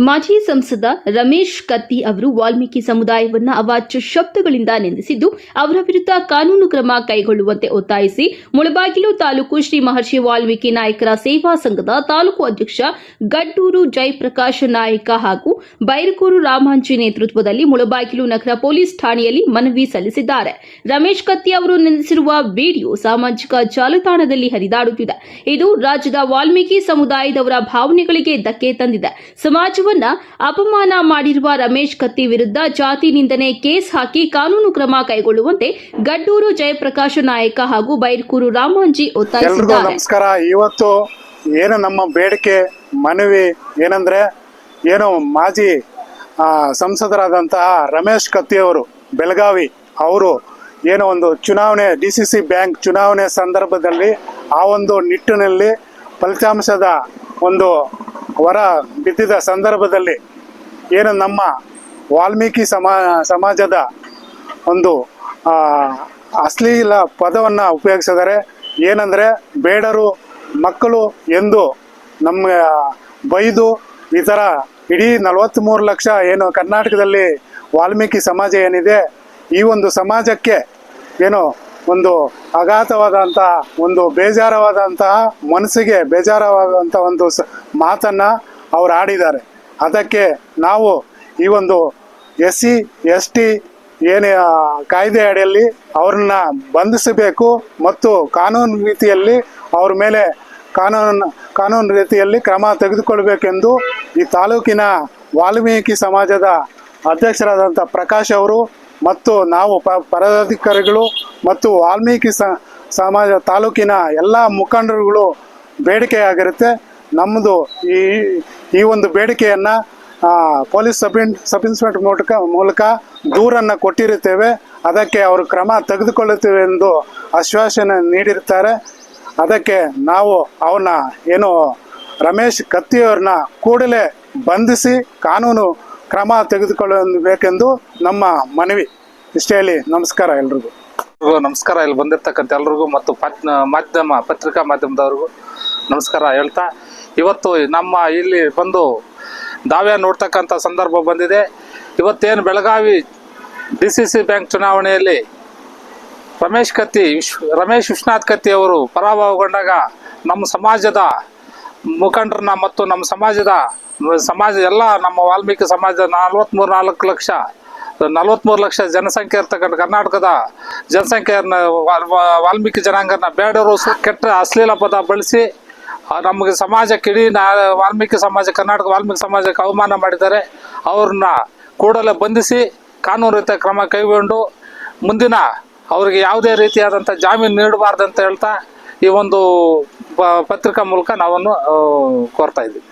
ಮಾಜಿ ಸಂಸದ ರಮೇಶ್ ಕತ್ತಿ ಅವರು ವಾಲ್ಮೀಕಿ ಸಮುದಾಯವನ್ನು ಅವಾಚ್ಯ ಶಬ್ದಗಳಿಂದ ನಿಂದಿಸಿದ್ದು, ಅವರ ವಿರುದ್ಧ ಕಾನೂನು ಕ್ರಮ ಕೈಗೊಳ್ಳುವಂತೆ ಒತ್ತಾಯಿಸಿ, ಮುಳಬಾಗಿಲು ತಾಲೂಕು ಶ್ರೀ ಮಹರ್ಷಿ ವಾಲ್ಮೀಕಿ ನಾಯಕರ ಸೇವಾ ಸಂಘದ ತಾಲೂಕು ಅಧ್ಯಕ್ಷ ಗಡ್ಡೂರು ಜಯಪ್ರಕಾಶ್ ನಾಯಕ ಹಾಗೂ ಬೈರಕೂರು ರಾಮಾಂಜಿ ನೇತೃತ್ವದಲ್ಲಿ ಮುಳಬಾಗಿಲು ನಗರ ಪೊಲೀಸ್ ಠಾಣೆಯಲ್ಲಿ ಮನವಿ ಸಲ್ಲಿಸಿದ್ದಾರೆ. ರಮೇಶ್ ಕತ್ತಿ ಅವರು ನಿಂದಿಸಿರುವ ವಿಡಿಯೋ ಸಾಮಾಜಿಕ ಜಾಲತಾಣದಲ್ಲಿ ಹರಿದಾಡುತ್ತಿದೆ. ಇದು ರಾಜ್ಯದ ವಾಲ್ಮೀಕಿ ಸಮುದಾಯದವರ ಭಾವನೆಗಳಿಗೆ ಧಕ್ಕೆ ತಂದಿದೆ. ಅಪಮಾನ ಮಾಡಿರುವ ರಮೇಶ್ ಕತ್ತಿ ವಿರುದ್ಧ ಜಾತಿ ನಿಂದನೆ ಕೇಸ್ ಹಾಕಿ ಕಾನೂನು ಕ್ರಮ ಕೈಗೊಳ್ಳುವಂತೆ ಗಡ್ಡೂರು ಜಯಪ್ರಕಾಶ ನಾಯಕ ಹಾಗೂ ಬೈರ್ಕೂರು ರಾಮಾಂಜಿ ಒತ್ತಾಯಿಸಿದ್ದಾರೆ. ನಮಸ್ಕಾರ. ಇವತ್ತು ಏನು ನಮ್ಮ ಬೇಡಿಕೆ, ಮನವಿ ಏನಂದ್ರೆ ಏನು ಮಾಜಿ ಸಂಸದರಾದಂತಹ ರಮೇಶ್ ಕತ್ತಿಯವರು ಬೆಳಗಾವಿ ಅವರು ಏನೋ ಒಂದು ಚುನಾವಣೆ, ಡಿ ಸಿ ಸಿ ಬ್ಯಾಂಕ್ ಚುನಾವಣೆ ಸಂದರ್ಭದಲ್ಲಿ ಆ ಒಂದು ನಿಟ್ಟಿನಲ್ಲಿ ಫಲಿತಾಂಶದ ಒಂದು ಹೊರ ಬಿದ್ದಿದ ಸಂದರ್ಭದಲ್ಲಿ ಏನು ನಮ್ಮ ವಾಲ್ಮೀಕಿ ಸಮಾ, ಸಮಾಜದ ಒಂದು ಅಶ್ಲೀಲ ಪದವನ್ನು ಉಪಯೋಗಿಸಿದರೆ ಏನಂದರೆ ಬೇಡರು, ಮಕ್ಕಳು ಎಂದು ನಮ್ಮ ಬೈದು ಈ ಥರ ಇಡೀ ನಲವತ್ತ್ಮೂರು ಲಕ್ಷ ಏನು ಕರ್ನಾಟಕದಲ್ಲಿ ವಾಲ್ಮೀಕಿ ಸಮಾಜ ಏನಿದೆ, ಈ ಒಂದು ಸಮಾಜಕ್ಕೆ ಏನು ಒಂದು ಅಗಾಧವಾದಂತಹ ಒಂದು ಬೇಜಾರವಾದಂತಹ ಮನಸ್ಸಿಗೆ ಬೇಜಾರವಾದಂಥ ಒಂದು ಮಾತನ್ನು ಅವ್ರು ಆಡಿದ್ದಾರೆ. ಅದಕ್ಕೆ ನಾವು ಈ ಒಂದು ಎಸ್ ಸಿ ಎಸ್ ಟಿ ಏನೇ ಕಾಯ್ದೆ ಅಡಿಯಲ್ಲಿ ಅವ್ರನ್ನ ಬಂಧಿಸಬೇಕು ಮತ್ತು ಕಾನೂನು ರೀತಿಯಲ್ಲಿ ಅವ್ರ ಮೇಲೆ ಕಾನೂನು ಕಾನೂನು ರೀತಿಯಲ್ಲಿ ಕ್ರಮ ತೆಗೆದುಕೊಳ್ಬೇಕೆಂದು ಈ ತಾಲೂಕಿನ ವಾಲ್ಮೀಕಿ ಸಮಾಜದ ಅಧ್ಯಕ್ಷರಾದಂಥ ಪ್ರಕಾಶ್ ಅವರು ಮತ್ತು ನಾವು ಪ ಪದಾಧಿಕಾರಿಗಳು ಮತ್ತು ವಾಲ್ಮೀಕಿ ಸಮಾಜ ತಾಲೂಕಿನ ಎಲ್ಲ ಮುಖಂಡರುಗಳು ಬೇಡಿಕೆಯಾಗಿರುತ್ತೆ. ನಮ್ಮದು ಈ ಈ ಒಂದು ಬೇಡಿಕೆಯನ್ನು ಪೊಲೀಸ್ ಸಬ್ ಸಬ್ ಇನ್ಸ್ಪೆಕ್ಟರ್ ಮೂಲಕ ಮೂಲಕ ದೂರನ್ನು ಕೊಟ್ಟಿರುತ್ತೇವೆ. ಅದಕ್ಕೆ ಅವರು ಕ್ರಮ ತೆಗೆದುಕೊಳ್ಳುತ್ತೇವೆ ಎಂದು ಆಶ್ವಾಸನೆ ನೀಡಿರ್ತಾರೆ ಅದಕ್ಕೆ ನಾವು ಅವನ್ನ, ಏನು, ರಮೇಶ್ ಕತ್ತಿಯವ್ರನ್ನ ಕೂಡಲೇ ಬಂಧಿಸಿ, ಕಾನೂನು ಕ್ರಮ ತೆಗೆದುಕೊಳ್ಳಬೇಕೆಂದು ನಮ್ಮ ಮನವಿ. ಇಷ್ಟೇ ಹೇಳಿ ನಮಸ್ಕಾರ ಎಲ್ರಿಗೂ. ಎಲ್ರಿಗೂ ನಮಸ್ಕಾರ. ಇಲ್ಲಿ ಬಂದಿರ್ತಕ್ಕಂಥ ಎಲ್ರಿಗೂ ಮತ್ತು ಪತ್ ಮಾಧ್ಯಮ, ಪತ್ರಿಕಾ ಮಾಧ್ಯಮದವ್ರಿಗೂ ನಮಸ್ಕಾರ ಹೇಳ್ತಾ. ಇವತ್ತು ನಮ್ಮ ಇಲ್ಲಿ ಬಂದು ದಾವೆ ನೋಡ್ತಕ್ಕಂಥ ಸಂದರ್ಭ ಬಂದಿದೆ. ಇವತ್ತೇನು Belagavi D C C bank ಚುನಾವಣೆಯಲ್ಲಿ ರಮೇಶ್ ಕತ್ತಿ, ವಿಶ್ ರಮೇಶ್ ವಿಶ್ವನಾಥ್ ಕತ್ತಿ ಅವರು ಪರಾಭವಗೊಂಡಾಗ ನಮ್ಮ ಸಮಾಜದ ಮುಖಂಡರನ್ನ ಮತ್ತು ನಮ್ಮ ಸಮಾಜದ, ಸಮಾಜ ಎಲ್ಲ ನಮ್ಮ ವಾಲ್ಮೀಕಿ ಸಮಾಜದ ನಲ್ವತ್ಮೂರು ನಾಲ್ಕು ಲಕ್ಷ, ನಲ್ವತ್ಮೂರು ಲಕ್ಷ ಜನಸಂಖ್ಯೆ ಇರ್ತಕ್ಕಂಥ ಕರ್ನಾಟಕದ ಜನಸಂಖ್ಯೆಯನ್ನ ವಾಲ್ಮೀಕಿ ಜನಾಂಗನ ಬೇಡರು ಕೆಟ್ಟ ಅಶ್ಲೀಲ ಪದ ಬಳಸಿ ನಮಗೆ ಸಮಾಜಕ್ಕೆ ಇಡೀ ವಾಲ್ಮೀಕಿ ಸಮಾಜ, ಕರ್ನಾಟಕ ವಾಲ್ಮೀಕಿ ಸಮಾಜಕ್ಕೆ ಅವಮಾನ ಮಾಡಿದ್ದಾರೆ. ಅವ್ರನ್ನ ಕೂಡಲೇ ಬಂಧಿಸಿ ಕಾನೂನು ರೀತಿಯ ಕ್ರಮ ಕೈಗೊಂಡು, ಮುಂದಿನ ಅವರಿಗೆ ಯಾವುದೇ ರೀತಿಯಾದಂಥ ಜಾಮೀನು ನೀಡಬಾರ್ದು ಅಂತ ಹೇಳ್ತಾ, ಈ ಒಂದು ಪತ್ರಿಕಾ ಮೂಲಕ ನಾವನ್ನು ಕೋರ್ತಾ ಇದ್ದೀವಿ